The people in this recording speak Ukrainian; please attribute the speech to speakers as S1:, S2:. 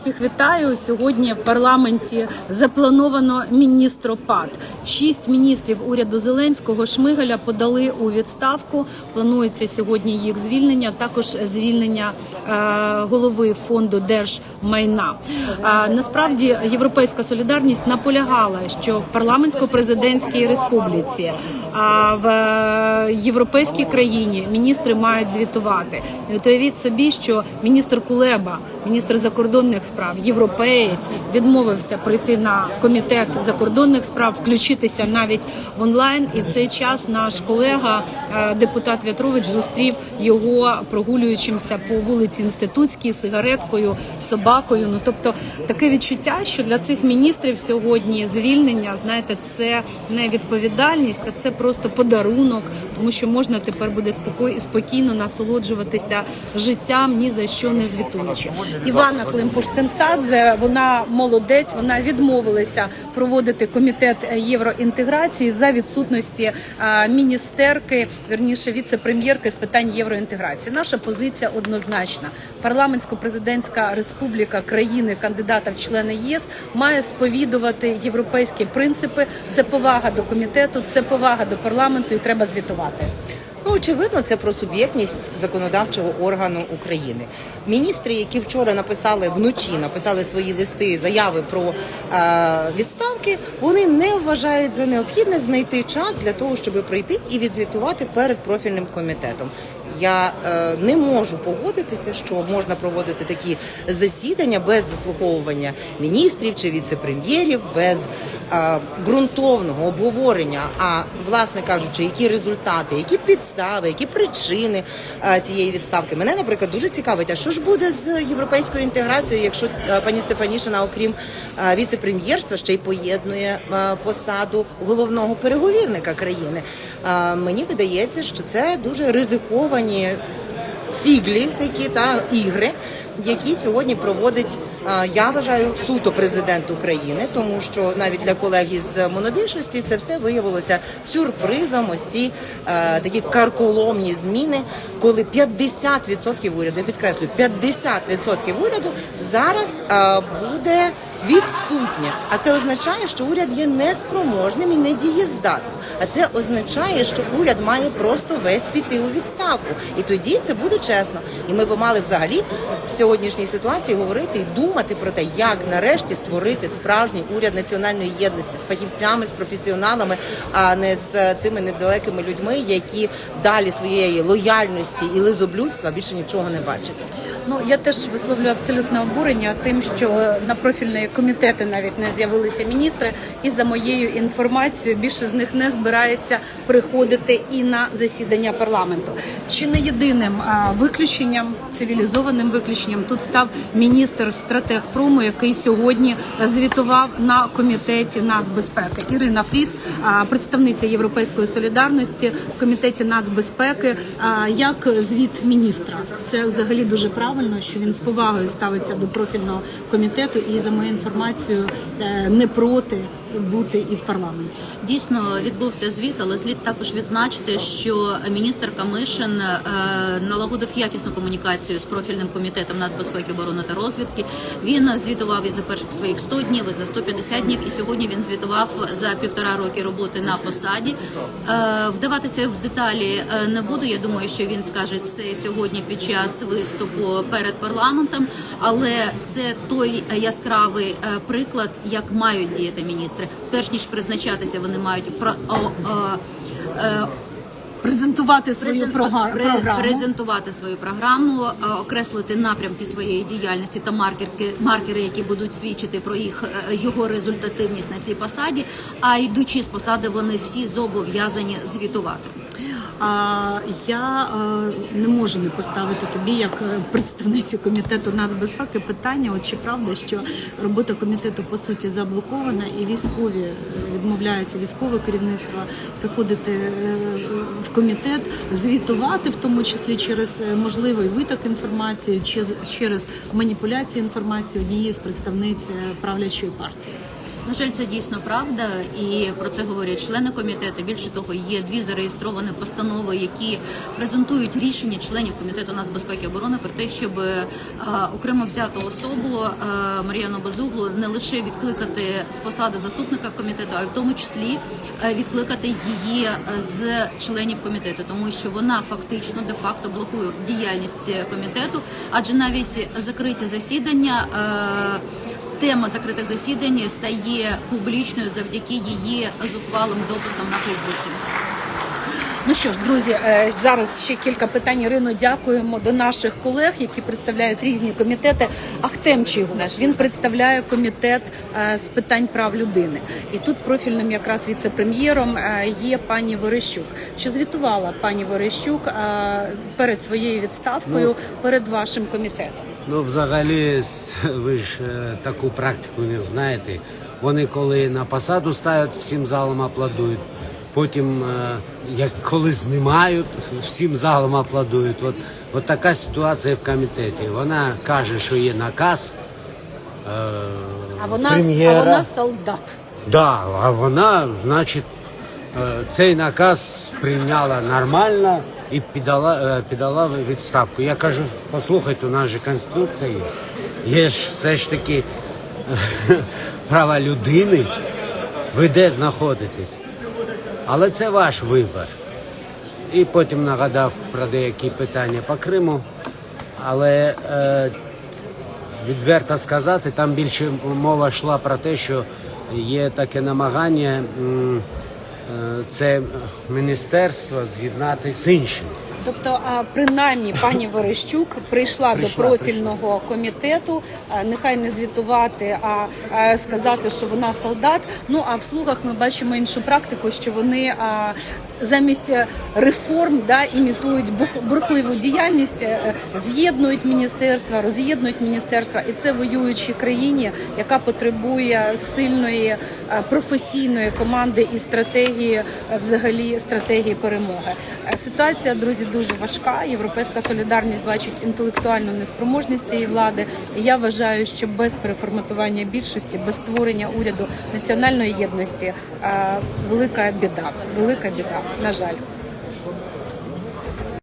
S1: Всіх вітаю сьогодні. В парламенті заплановано міністропад. Шість міністрів уряду Зеленського Шмигаля подали у відставку. Планується сьогодні їх звільнення. Також звільнення е, голови фонду держмайна. Насправді європейська солідарність наполягала, що в парламентсько-президентській республіці, в е, європейській країні міністри мають звітувати. І собі, що міністр Кулеба, міністр закордонних справ, європеєць, відмовився прийти на комітет закордонних справ, включитися навіть в онлайн. І в цей час наш колега, е, депутат В'ятрович, зустрів його прогулюючимся по вулиці Інститутській сигареткою, собакою. Ну тобто таке відчуття, що для цих міністрів сьогодні звільнення, знаєте, це не відповідальність, а це просто подарунок, тому що можна тепер буде спокій, спокійно насолоджуватися життям, ні за що не звітуючи. Івана Климпуш-Цинцадзе, вона молодець, вона відмовилася проводити комітет євроінтеграції за відсутності міністерки, верніше віце-прем'єрки з питань євроінтеграції. Наша позиція однозначна. Парламентсько-президентська республіка країни, кандидата в члени ЄС, має сповідувати європейські принципи. Це повага до комітету, це повага до парламенту, і треба звітувати.
S2: Ну, очевидно, це про суб'єктність законодавчого органу України. Міністри, які вчора написали вночі, написали свої листи, заяви про е, відставки, вони не вважають за необхідне знайти час для того, щоб прийти і відзвітувати перед профільним комітетом. Я е, не можу погодитися, що можна проводити такі засідання без заслуховування міністрів чи віце-прем'єрів, без е, ґрунтовного обговорення. А власне кажучи, які результати, які підстави, які причини е, цієї відставки. Мене, наприклад, дуже цікавить, а що ж буде з європейською інтеграцією, якщо е, пані Стефанішина, окрім е, віце-прем'єрства, ще й поєднує е, посаду головного переговірника країни. Е, Мені видається, що це дуже ризиковані фіглі, такі та ігри, які сьогодні проводить, я вважаю, суто президент України, тому що навіть для колег із монобільшості це все виявилося сюрпризом. Ось ці такі карколомні зміни, коли 50% уряду, я підкреслюю, 50% уряду зараз буде відсутня. А це означає, що уряд є неспроможним і недієздатним. А це означає, що уряд має просто весь піти у відставку. І тоді це буде чесно. І ми б мали взагалі в сьогоднішній ситуації говорити і думати про те, як нарешті створити справжній уряд національної єдності з фахівцями, з професіоналами, а не з цими недалекими людьми, які далі своєї лояльності і лизоблюдства більше нічого не бачать.
S1: Ну я теж висловлюю абсолютне обурення тим, що на профільні комітети навіть не з'явилися міністри, і за моєю інформацією більше з них не збирається приходити і на засідання парламенту. Чи не єдиним виключенням, цивілізованим виключенням тут став міністр стратегпрому, який сьогодні звітував на комітеті нацбезпеки. Ірина Фріс, представниця Європейської солідарності в комітеті нацбезпеки. Як звіт міністра, це взагалі дуже правильно, що він з повагою ставиться до профільного комітету і за моєю інформацією е, не проти бути і в парламенті.
S3: Дійсно відбувся звіт, але слід також відзначити, що міністр Камишин е, налагодив якісну комунікацію з профільним комітетом нацбезпеки, оборони та розвідки. Він звітував і за перших своїх 100 днів, і за 150 днів. І сьогодні він звітував за півтора роки роботи на посаді. Е, Вдаватися в деталі е, не буду. Я думаю, що він скаже це сьогодні під час виступу перед парламентом. Але це той яскравий приклад, як мають діяти міністри. Перш ніж призначатися, вони мають про о, о, о,
S1: Презентувати свою програму.
S3: презентувати свою програму, е, окреслити напрямки своєї діяльності та маркерки, маркери, які будуть свідчити про їх е, його результативність на цій посаді. А йдучи з посади, вони всі зобов'язані звітувати.
S1: А я е, не можу не поставити тобі, як е, представниці комітету нацбезпеки, питання. От чи правда, що робота комітету по суті заблокована, і військові е, відмовляються військове керівництво приходити в комітет, звітувати, в тому числі через можливий виток інформації, через маніпуляцію інформації однієї з представниць правлячої партії.
S3: На жаль, це дійсно правда, і про це говорять члени комітету. Більше того, є дві зареєстровані постанови, які презентують рішення членів комітету нацбезпеки оборони про те, щоб е, окремо взяту особу е, Мар'яну Базуглу не лише відкликати з посади заступника комітету, а й в тому числі е, відкликати її з членів комітету, тому що вона фактично де-факто блокує діяльність комітету, адже навіть закриті засідання. Тема закритих засідань стає публічною завдяки її зухвалим дописам на Фейсбуці.
S1: Ну що ж, друзі, е, зараз ще кілька питань. Ірино, дякуємо до наших колег, які представляють різні комітети. Ахтем Чигунаш, він представляє комітет е, з питань прав людини. І тут профільним якраз віце-прем'єром е, є пані Верещук. Що звітувала пані Верещук перед своєю відставкою, перед вашим комітетом?
S4: Ну, взагалі, ви ж е, таку практику не знаєте. Вони коли на посаду ставлять, всім залом аплодують. Потім, е, як коли знімають, всім залом аплодують. От, от така ситуація в комітеті. Вона каже, що є наказ. Е,
S1: А вона, а вона солдат.
S4: Да, а вона, значить, е, цей наказ прийняла нормально і піддала, е, піддала відставку. Я кажу, послухайте, у нас же Конституція є. Є ж все ж таки права людини. Ви де знаходитесь? Але це ваш вибір. І потім нагадав про деякі питання по Криму. Але е, відверто сказати, там більше мова йшла про те, що є таке намагання м, це міністерство з'єднати з іншим.
S1: Тобто, принаймні, пані Верещук прийшла,
S4: Прийшла,
S1: до профільного комітету, нехай не звітувати, а, а сказати, що вона солдат. Ну а в слугах ми бачимо іншу практику, що вони замість е, реформ да, імітують бурхливу діяльність, е, з'єднують міністерства, роз'єднують міністерства, і це воюючій країні, яка потребує сильної е, професійної команди і стратегії, взагалі стратегії перемоги. Ситуація, друзі, дуже важка. Європейська солідарність бачить інтелектуальну неспроможність цієї влади. І я вважаю, що без переформатування більшості, без створення уряду національної єдності, велика біда. Велика біда, на жаль.